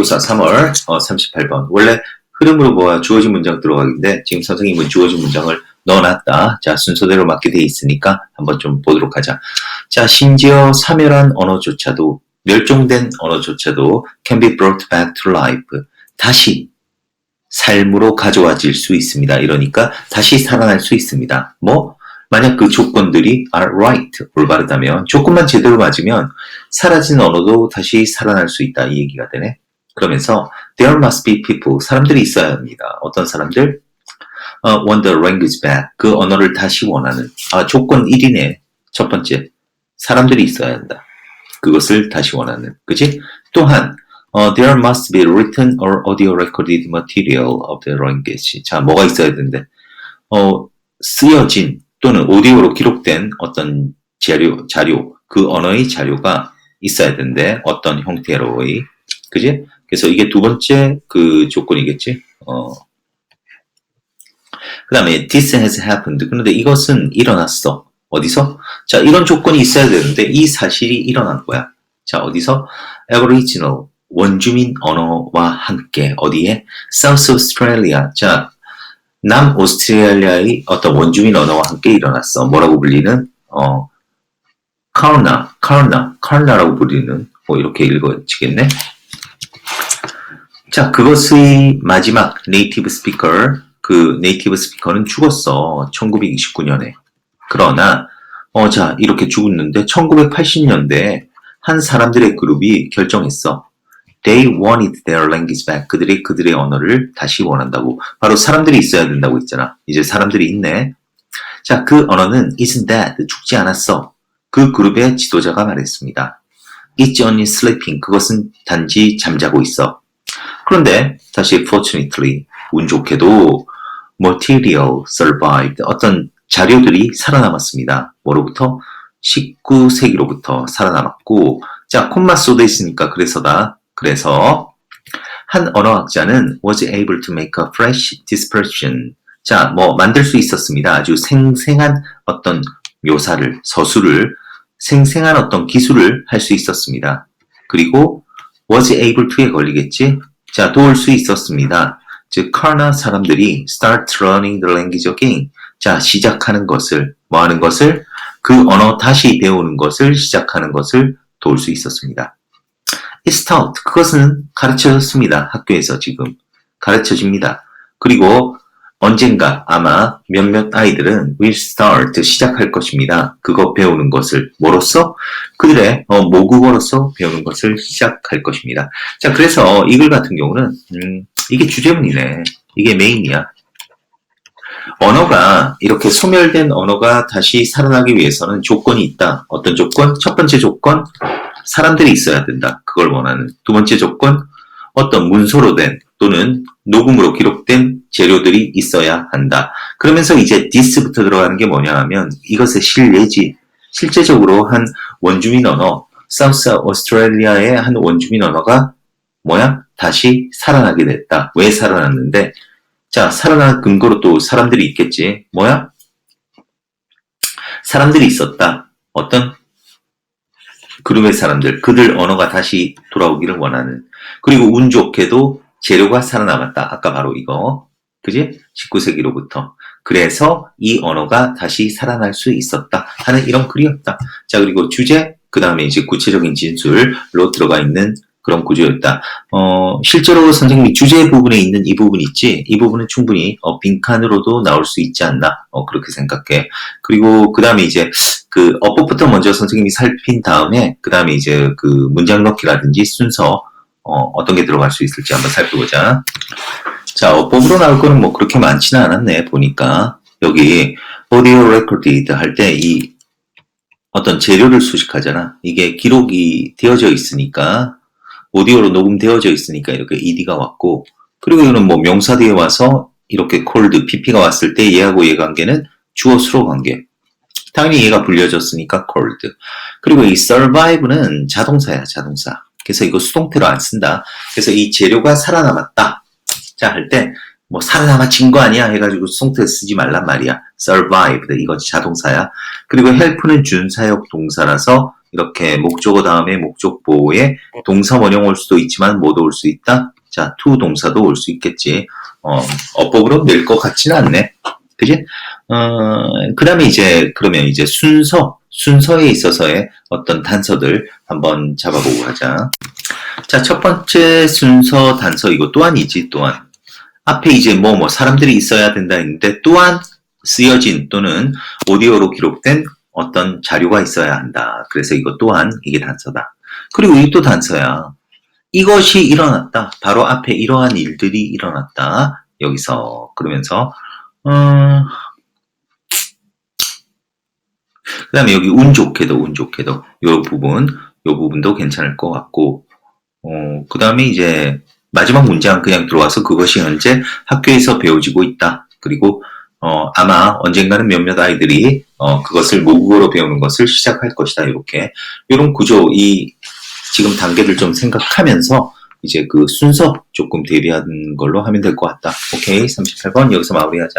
모의고사 3월 어, 38번. 원래 흐름으로 보아 주어진 문장 들어가는데 지금 선생님은 주어진 문장을 넣어놨다. 자, 순서대로 맞게 돼 있으니까 한번 좀 보도록 하자. 자, 심지어 사멸한 언어조차도 멸종된 언어조차도 can be brought back to life. 다시 삶으로 가져와질 수 있습니다. 이러니까 다시 살아날 수 있습니다. 뭐 만약 그 조건들이 are right, 올바르다면 조건만 제대로 맞으면 사라진 언어도 다시 살아날 수 있다. 이 얘기가 되네. 그러면서 there must be people, 사람들이 있어야 합니다. 어떤 사람들? 어, want the language back, 그 언어를 다시 원하는. 아, 조건 1이네. 첫 번째. 사람들이 있어야 한다. 그것을 다시 원하는. 그지? 또한 어, there must be written or audio recorded material of the language. 자, 뭐가 있어야 되는데? 어, 쓰여진 또는 오디오로 기록된 어떤 자료, 자료, 그 언어의 자료가 있어야 되는데, 어떤 형태로의. 그지? 그래서 이게 두 번째 그 조건이겠지? 어. 그 다음에, this has happened. 그런데 이것은 일어났어. 어디서? 자, 이런 조건이 있어야 되는데, 이 사실이 일어난 거야. 자, 어디서? Aboriginal, 원주민 언어와 함께, 어디에? South Australia. 자, 남 오스트레일리아의 어떤 원주민 언어와 함께 일어났어. 뭐라고 불리는? 어, 카르나, 카르나, 카르나라고 불리는, 뭐 이렇게 읽어지겠네? 자, 그것의 마지막 네이티브 스피커, 그 네이티브 스피커는 죽었어. 1929년에. 그러나, 어, 자, 이렇게 죽었는데, 1980년대에 한 사람들의 그룹이 결정했어. They wanted their language back. 그들이 그들의 언어를 다시 원한다고. 바로 사람들이 있어야 된다고 했잖아. 이제 사람들이 있네. 자, 그 언어는 isn't dead. 죽지 않았어. 그 그룹의 지도자가 말했습니다. It's only sleeping. 그것은 단지 잠자고 있어. 그런데 다시 fortunately 운 좋게도 material survived. 어떤 자료들이 살아남았습니다. 뭐로부터? 19세기로부터 살아남았고 자, 콤마 쏘돼 있으니까 그래서다. 그래서 한 언어학자는 was able to make a fresh description. 자, 뭐 만들 수 있었습니다. 아주 생생한 어떤 묘사를, 서술을, 생생한 어떤 기술을 할 수 있었습니다. 그리고 was able to에 걸리겠지? 자, 도울 수 있었습니다. 즉, 카나 사람들이 start learning the language again. 자, 시작하는 것을, 뭐 하는 것을? 그 언어 다시 배우는 것을 시작하는 것을 도울 수 있었습니다. It's taught. 그것은 가르쳐졌습니다. 학교에서 지금. 가르쳐집니다. 그리고 언젠가 아마 몇몇 아이들은 will start 시작할 것입니다. 그거 배우는 것을 뭐로써? 그들의 어, 모국어로서 배우는 것을 시작할 것입니다. 자, 그래서 이글 같은 경우는 음, 이게 주제문이네. 이게 메인이야. 언어가 이렇게 소멸된 언어가 다시 살아나기 위해서는 조건이 있다. 어떤 조건? 첫 번째 조건 사람들이 있어야 된다. 그걸 원하는. 두 번째 조건 어떤 문서로 된 또는 녹음으로 기록된 재료들이 있어야 한다. 그러면서 이제 this부터 들어가는 게 뭐냐 하면 이것의 실례지. 실제적으로 한 원주민 언어, 사우스 오스트레일리아의 한 원주민 언어가 뭐야? 다시 살아나게 됐다. 왜 살아났는데? 자, 살아난 근거로 또 사람들이 있겠지. 뭐야? 사람들이 있었다. 어떤 그룹의 사람들, 그들 언어가 다시 돌아오기를 원하는. 그리고 운 좋게도 재료가 살아남았다. 아까 바로 이거. 그지? 19세기로부터. 그래서 이 언어가 다시 살아날 수 있었다. 하는 이런 글이었다. 자, 그리고 주제, 그 다음에 이제 구체적인 진술로 들어가 있는 그런 구조였다. 어, 실제로 선생님이 주제 부분에 있는 이 부분 있지? 이 부분은 충분히 어, 빈칸으로도 나올 수 있지 않나? 어, 그렇게 생각해. 그리고 그 다음에 이제 그 어법부터 먼저 선생님이 살핀 다음에 그 다음에 이제 그 문장 넣기라든지 순서 어, 떤게 들어갈 수 있을지 한번 살펴보자. 자, 어법으로 나올 거는 뭐 그렇게 많지는 않았네, 보니까. 여기, audio recorded 할 때 이 어떤 재료를 수식하잖아. 이게 기록이 되어져 있으니까, 오디오로 녹음되어져 있으니까 이렇게 ed가 왔고, 그리고 이거는 뭐 명사 뒤에 와서 이렇게 cold, pp가 왔을 때 얘하고 얘 관계는 주어 수로 관계. 당연히 얘가 불려졌으니까 cold. 그리고 이 survive는 자동사야, 자동사. 그래서 이거 수동태로 안 쓴다. 그래서 이 재료가 살아남았다. 자, 할 때, 뭐, 살아남아진 거 아니야? 해가지고 수동태 쓰지 말란 말이야. survived. 이건 자동사야. 그리고 help는 준사역 동사라서 이렇게 목적어 다음에 목적보에 동사 원형 올 수도 있지만 못올수 있다. 자, to 동사도 올 수 있겠지. 어, 어법으로 낼 것 같지는 않네. 그지? 어, 그 다음에 이제, 그러면 이제 순서, 순서에 있어서의 어떤 단서들 한번 잡아보고 가자. 자, 첫 번째 순서 단서 이거 또한이지, 또한. 앞에 이제 뭐, 뭐, 사람들이 있어야 된다 했는데, 또한 쓰여진 또는 오디오로 기록된 어떤 자료가 있어야 한다. 그래서 이것 또한 이게 단서다. 그리고 이게 또 단서야. 이것이 일어났다. 바로 앞에 이러한 일들이 일어났다. 여기서 그러면서 어... 그 다음에 여기 운 좋게도 운 좋게도 요 부분 요 부분도 괜찮을 것 같고 어 그 다음에 이제 마지막 문장 그냥 들어와서 그것이 현재 학교에서 배워지고 있다. 그리고 어, 아마 언젠가는 몇몇 아이들이 어, 그것을 모국어로 배우는 것을 시작할 것이다. 이렇게 이런 구조 이 지금 단계를 좀 생각하면서 이제 그 순서 조금 대비하는 걸로 하면 될 것 같다. 오케이 38번 여기서 마무리하자.